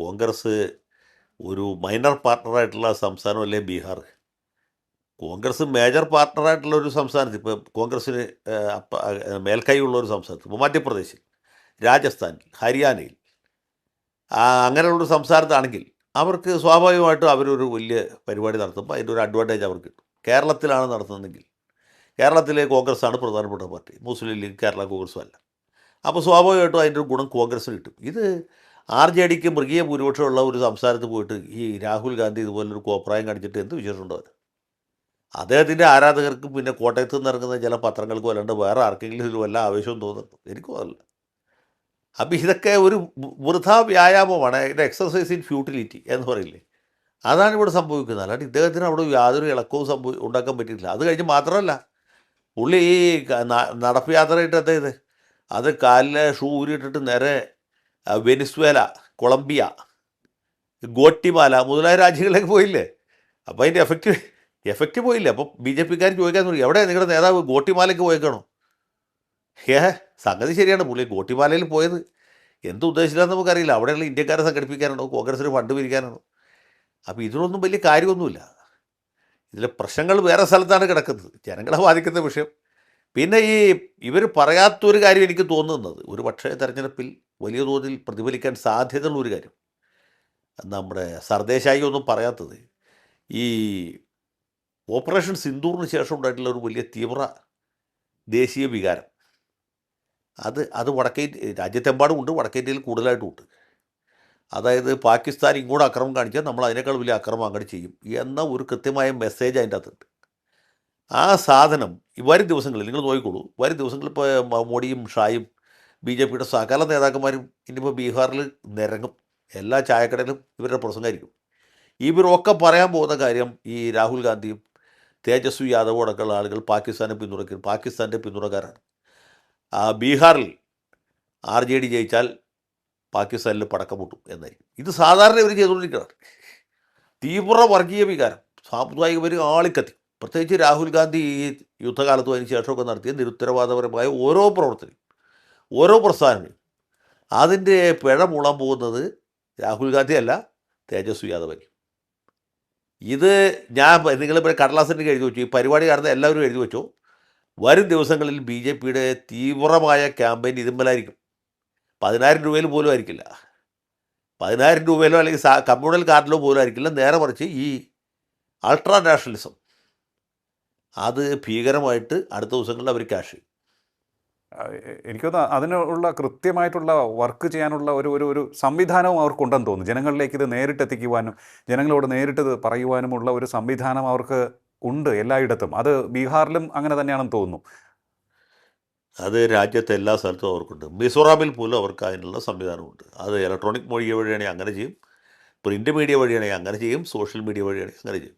കോൺഗ്രസ് ഒരു മൈനർ പാർട്ട്ണറായിട്ടുള്ള സംസ്ഥാനമല്ലേ ബീഹാർ? കോൺഗ്രസ് മേജർ പാർട്ട്ണറായിട്ടുള്ള ഒരു സംസ്ഥാനത്ത് ഇപ്പോൾ കോൺഗ്രസ്സിന് മേൽക്കൈയുള്ള ഒരു സംസ്ഥാനത്ത് ഇപ്പോൾ മധ്യപ്രദേശിൽ രാജസ്ഥാനിൽ ഹരിയാനയിൽ അങ്ങനെയുള്ളൊരു സംസ്ഥാനത്താണെങ്കിൽ അവർക്ക് സ്വാഭാവികമായിട്ടും അവരൊരു വലിയ പരിപാടി നടത്തുമ്പോൾ അതിന്റെ ഒരു അഡ്വാന്റേജ് അവർക്ക് കിട്ടും. കേരളത്തിലാണ് നടത്തുന്നതെങ്കിൽ കേരളത്തിലെ കോൺഗ്രസ്സാണ് പ്രധാനപ്പെട്ട പാർട്ടി. മുസ്ലിം ലീഗ് കേരള കോൺഗ്രസ്സും അല്ല. അപ്പോൾ സ്വാഭാവികമായിട്ടും അതിന്റെ ഒരു ഗുണം കോൺഗ്രസ്സിന് കിട്ടും. ഇത് ആർ ജെ ഡിക്ക് മൃഗീയ ഭൂരിപക്ഷമുള്ള ഒരു സംസ്ഥാനത്ത് പോയിട്ട് ഈ രാഹുൽ ഗാന്ധി ഇതുപോലൊരു കോപ്രായം കാണിച്ചിട്ട് എന്ത് വിശേഷമുണ്ടോ അദ്ദേഹത്തിന്റെ ആരാധകർക്ക് പിന്നെ കോട്ടയത്ത് നിന്ന് ഇറങ്ങുന്ന ചില പത്രങ്ങൾക്കും അല്ലാണ്ട് വേറെ ആർക്കെങ്കിലും ഇതിൽ വല്ല ആവേശവും തോന്നുന്നു എനിക്കും അതല്ല. അപ്പം ഇതൊക്കെ ഒരു വൃഥാ വ്യായാമമാണ്. അതിന്റെ എക്സസൈസ് ഇൻ ഫ്യൂട്ടിലിറ്റി എന്ന് പറയില്ലേ? അതാണ് ഇവിടെ സംഭവിക്കുന്നത്. അല്ലാണ്ട് ഇദ്ദേഹത്തിന് അവിടെ യാതൊരു ഇളക്കവും സംഭവി ഉണ്ടാക്കാൻ പറ്റിയിട്ടില്ല. അത് കഴിഞ്ഞ് മാത്രമല്ല പുള്ളി ഈ നടപ്പ് യാത്രയായിട്ട് അദ്ദേഹം അത് കാലിലെ ഷൂ ഊരിയിട്ടിട്ട് നേരെ വെനിസ്വേല കൊളംബിയ ഗോട്ടിമാല മുതലായ രാജ്യങ്ങളിലേക്ക് പോയില്ലേ? അപ്പോൾ അതിന്റെ എഫക്റ്റ് എഫക്റ്റ് പോയില്ല? അപ്പോൾ ബി ജെ പിക്കാർ ചോദിക്കാൻ തുടങ്ങി. എവിടെ നിങ്ങളുടെ നേതാവ് ഗോട്ടിമാലയ്ക്ക് പോയേക്കാണോ? ഏ സംഗതി ശരിയാണ്. പുള്ളി ഗോട്ടിമാലയിൽ പോയത്. എന്ത് ഉദ്ദേശിച്ചില്ലാന്ന് നമുക്കറിയില്ല. അവിടെയുള്ള ഇന്ത്യക്കാരെ സംഘടിപ്പിക്കാനാണോ? കോൺഗ്രസ്സിന് ഫണ്ട് പിരിക്കാനാണോ? അപ്പോൾ ഇതിനൊന്നും വലിയ കാര്യമൊന്നുമില്ല. ഇതിലെ പ്രശ്നങ്ങൾ വേറെ സ്ഥലത്താണ് കിടക്കുന്നത്. ജനങ്ങളെ ബാധിക്കുന്ന വിഷയം. പിന്നെ ഈ ഇവർ പറയാത്തൊരു കാര്യം എനിക്ക് തോന്നുന്നത്. ഒരു പക്ഷേ തെരഞ്ഞെടുപ്പിൽ വലിയ തോതിൽ പ്രതിഫലിക്കാൻ സാധ്യതയുള്ള ഒരു കാര്യം. നമ്മുടെ സർദേശായി ഒന്നും പറയാത്തത് ഈ ഓപ്പറേഷൻ സിന്ദൂറിന് ശേഷം ഉണ്ടായിട്ടുള്ള ഒരു വലിയ തീവ്ര ദേശീയ വികാരം. അത് അത് വടക്കേ രാജ്യത്തെമ്പാടും ഉണ്ട് വടക്കേന്ത്യയിൽ കൂടുതലായിട്ടും ഉണ്ട്. അതായത് പാകിസ്ഥാൻ ഇങ്ങോട്ട് അക്രമം കാണിച്ചാൽ നമ്മൾ അതിനേക്കാൾ വലിയ അക്രമം അങ്ങോട്ട് ചെയ്യും എന്ന ഒരു കൃത്യമായ മെസ്സേജ് അതിന്റെ അകത്തുണ്ട്. ആ സാധനം വരും ദിവസങ്ങളിൽ നിങ്ങൾ നോക്കിക്കോളൂ വരും ദിവസങ്ങളിൽ ഇപ്പോൾ മോഡിയും ഷായും ബി ജെ പിയുടെ സകല നേതാക്കന്മാരും ഇനിയിപ്പോൾ ബീഹാറിൽ നിരങ്ങും. എല്ലാ ചായക്കടയിലും ഇവരുടെ പ്രസംഗമായിരിക്കും. ഇവരൊക്കെ പറയാൻ പോകുന്ന കാര്യം ഈ രാഹുൽ ഗാന്ധിയും തേജസ്വി യാദവും അടക്കമുള്ള ആളുകൾ പാകിസ്ഥാനെ പിന്തുണയ്ക്കും. പാകിസ്ഥാന്റെ പിന്തുണക്കാരാണ്. ബീഹാറിൽ ആർ ജെ ഡി ജയിച്ചാൽ പാകിസ്ഥാനിൽ പടക്കം പൊട്ടും എന്നായിരിക്കും. ഇത് സാധാരണ ഇവർ ചെയ്തുകൊണ്ടിരിക്കുകയാണ്. തീവ്ര വർഗീയ വികാരം. സാമുദായികപരി ആളിക്കത്തി. പ്രത്യേകിച്ച് രാഹുൽ ഗാന്ധി ഈ യുദ്ധകാലത്തും അതിന് ശേഷമൊക്കെ നടത്തിയ നിരുത്തരവാദപരമായ ഓരോ പ്രവർത്തനം ഓരോ പ്രസ്ഥാനങ്ങളും. അതിന്റെ പിഴ മൂളാൻ പോകുന്നത് രാഹുൽ ഗാന്ധി അല്ല തേജസ്വി യാദവ് ഇത് ഞാൻ നിങ്ങളിപ്പോൾ കടലാസിന്റെ എഴുതി വെച്ചു. ഈ പരിപാടി കാണുന്ന എല്ലാവരും എഴുതി വെച്ചു? വരും ദിവസങ്ങളിൽ ബി ജെ പിയുടെ തീവ്രമായ ക്യാമ്പയിൻ ഇതുമ്പലായിരിക്കും പതിനായിരം രൂപയിൽ പോലും ആയിരിക്കില്ല. പതിനായിരം രൂപയിലോ അല്ലെങ്കിൽ കമ്മ്യൂണൽ കാർഡിലോ പോലും ആയിരിക്കില്ല. നേരെ മറിച്ച് ഈ അൾട്രാ നാഷണലിസം അത് ഭീകരമായിട്ട് അടുത്ത ദിവസങ്ങളിൽ അവർ ക്യാഷ് ചെയ്യും. എനിക്കൊന്ന് അതിനുള്ള കൃത്യമായിട്ടുള്ള വർക്ക് ചെയ്യാനുള്ള ഒരു ഒരു ഒരു സംവിധാനവും അവർക്കുണ്ടെന്ന് തോന്നുന്നു. ജനങ്ങളിലേക്ക് ഇത് നേരിട്ടെത്തിക്കുവാനും ജനങ്ങളോട് നേരിട്ട് പറയുവാനുമുള്ള ഒരു സംവിധാനം അവർക്ക് ഉണ്ട് എല്ലായിടത്തും. അത് ബീഹാറിലും അങ്ങനെ തന്നെയാണെന്ന് തോന്നുന്നു. അത് രാജ്യത്തെ എല്ലാ സ്ഥലത്തും അവർക്കുണ്ട്. മിസോറാമിൽ പോലും അവർക്ക് അതിനുള്ള സംവിധാനമുണ്ട്. അത് ഇലക്ട്രോണിക് മീഡിയ വഴിയാണെങ്കിൽ അങ്ങനെ ചെയ്യും. പ്രിന്റ് മീഡിയ വഴിയാണെങ്കിൽ അങ്ങനെ ചെയ്യും. സോഷ്യൽ മീഡിയ വഴിയാണെങ്കിൽ അങ്ങനെ ചെയ്യും.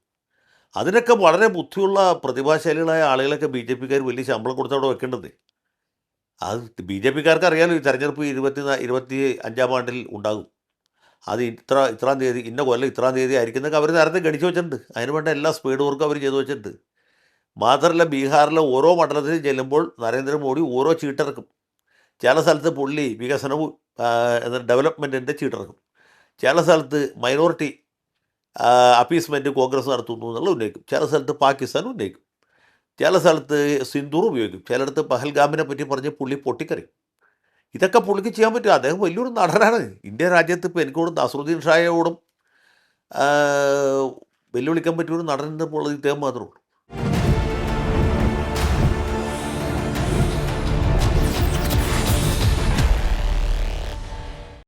അതിനൊക്കെ വളരെ ബുദ്ധിയുള്ള പ്രതിഭാശാലികളായ ആളുകളൊക്കെ ബി ജെ പിക്കാർ വലിയ ശമ്പളം കൊടുത്തവിടെ വെക്കേണ്ടത്. അത് ബി ജെ പിക്കാർക്ക് അറിയാലോ ഈ തെരഞ്ഞെടുപ്പ് ഇരുപത്തി ഇരുപത്തി അഞ്ചാം ആണ്ടിൽ ഉണ്ടാകും. അത് ഇത്ര ഇത്രാം തീയതി ഇന്ന കൊല്ലം ഇത്രാം തീയതി ആയിരിക്കുന്നൊക്കെ അവർ നേരത്തെ ഗണിച്ചു വെച്ചിട്ടുണ്ട്. അതിന് വേണ്ട എല്ലാ സ്പീഡ് വർക്കും അവർ ചെയ്തു വെച്ചിട്ടുണ്ട്. മാത്രമല്ല ബീഹാറിലെ ഓരോ മണ്ഡലത്തിൽ ചെല്ലുമ്പോൾ നരേന്ദ്രമോദി ഓരോ ചീട്ടിറക്കും. ചില സ്ഥലത്ത് പുള്ളി വികസനവും ഡെവലപ്മെന്റിന്റെ ചീട്ടിറക്കും. ചില സ്ഥലത്ത് മൈനോറിറ്റി അപ്പീസ്മെന്റ് കോൺഗ്രസ് നടത്തുന്നു എന്നുള്ള ഉന്നയിക്കും. ചില സ്ഥലത്ത് പാകിസ്ഥാൻ ഉന്നയിക്കും. ചില സ്ഥലത്ത് സിന്ദൂർ ഉപയോഗിക്കും. ചിലയിടത്ത് പഹൽഗാമിനെ പറ്റി പറഞ്ഞ് പുള്ളി പൊട്ടിക്കറി ഇതൊക്കെ പുള്ളിക്ക് ചെയ്യാൻ പറ്റും. അദ്ദേഹം വലിയൊരു നടനാണ്. ഇന്ത്യ രാജ്യത്ത് ഇപ്പോൾ എനിക്കോടും നസറുദ്ദീൻ ഷായോടും വെല്ലുവിളിക്കാൻ പറ്റിയൊരു നടൻ എന്നുള്ളത് ഇദ്ദേഹം മാത്രമേ ഉള്ളൂ.